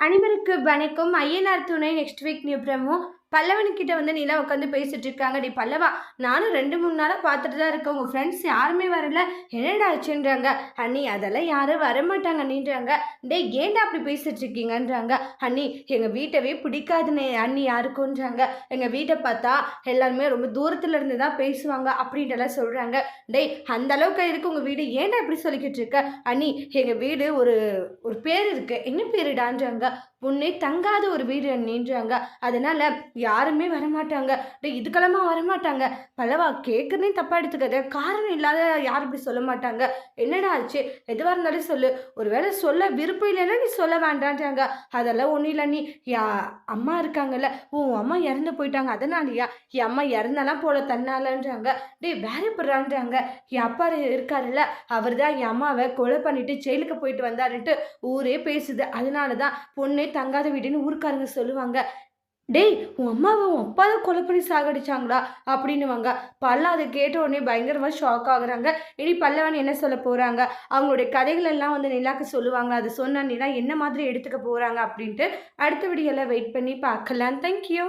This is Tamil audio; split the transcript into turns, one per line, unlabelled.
அனைவருக்கு வணக்கம். ஐயனார் துணை நெக்ஸ்ட் வீக் நியூ பிரமோ. பல்லவன்கிட்ட வந்து நிலா உட்காந்து பேசிட்டு இருக்காங்க. டி பல்லவா நானும் ரெண்டு மூணு நாளாக பார்த்துட்டு தான் இருக்கேன். உங்கள் ஃப்ரெண்ட்ஸ் யாருமே வரல. என்னடா ஆச்சுன்றாங்க. அண்ணி அதெல்லாம் யாரும் வரமாட்டாங்க அண்ணின்றாங்க. டேய் ஏன்டா அப்படி பேசிட்டு இருக்கீங்கன்றாங்க. அண்ணி எங்கள் வீட்டவே பிடிக்காதுன்னு அண்ணி யாருக்குன்றாங்க எங்கள் வீட்டை பார்த்தா எல்லாருமே ரொம்ப தூரத்துல இருந்து தான் பேசுவாங்க அப்படின்ட்டுலாம் சொல்கிறாங்க டேய் அந்த அளவுக்கு இருக்கு உங்கள் வீடு. ஏன்டா இப்படி சொல்லிக்கிட்டு இருக்க? அண்ணி எங்கள் வீடு ஒரு ஒரு பேர் இருக்கு. என்ன பேருடான்றாங்க? உன்னை தங்காத ஒரு வீடு நின்றாங்க அதனால யாருமே வரமாட்டாங்க. டேய் இதுக்கெல்லாமா வரமாட்டாங்க. பல்லவா கேட்குறதே தப்பாக எடுத்துக்காத. காரணம் இல்லாத யாரும் இப்படி சொல்ல மாட்டாங்க. என்னடா ஆச்சு? எதுவாக இருந்தாலும் சொல்லு. ஒருவேளை சொல்ல விருப்பம் இல்லைன்னா நீ சொல்ல வேண்டான்றாங்க. அதெல்லாம் ஒன்றும் இல்லை நீ. யா அம்மா இருக்காங்கல்ல. உன் அம்மா இறந்து போயிட்டாங்க. அதனாலயா? என் அம்மா இறந்தெல்லாம் போல தன்னாலன்றாங்க. டேய் வேற போடுறான்றாங்க என் அப்பா இருக்காருல்ல. அவர் தான் என் அம்மாவை கொலை பண்ணிட்டு ஜெயிலுக்கு போயிட்டு வந்தாருன்ட்டு ஊரே பேசுது. அதனால தான் பொண்ணே தங்காத வீடுன்னு ஊருக்காரங்க சொல்லுவாங்க. டேய் உன் அம்மாவை உன் அப்பா தான் கொலை பண்ணி சாகடிச்சாங்களா? அப்படின்னுவாங்க. பல்ல அதை கேட்ட உடனே பயங்கரமாக ஷாக் ஆகுறாங்க. இனி பல்லவன் என்ன சொல்ல போகிறாங்க அவங்களுடைய கதைகள் எல்லாம் வந்து நிலாக்கு சொல்லுவாங்க. அது சொன்ன நிலா என்ன மாதிரி எடுத்துக்க போகிறாங்க அப்படின்ட்டு அடுத்த வீடியோவில் வெயிட் பண்ணி பார்க்கலாம். தேங்க்யூ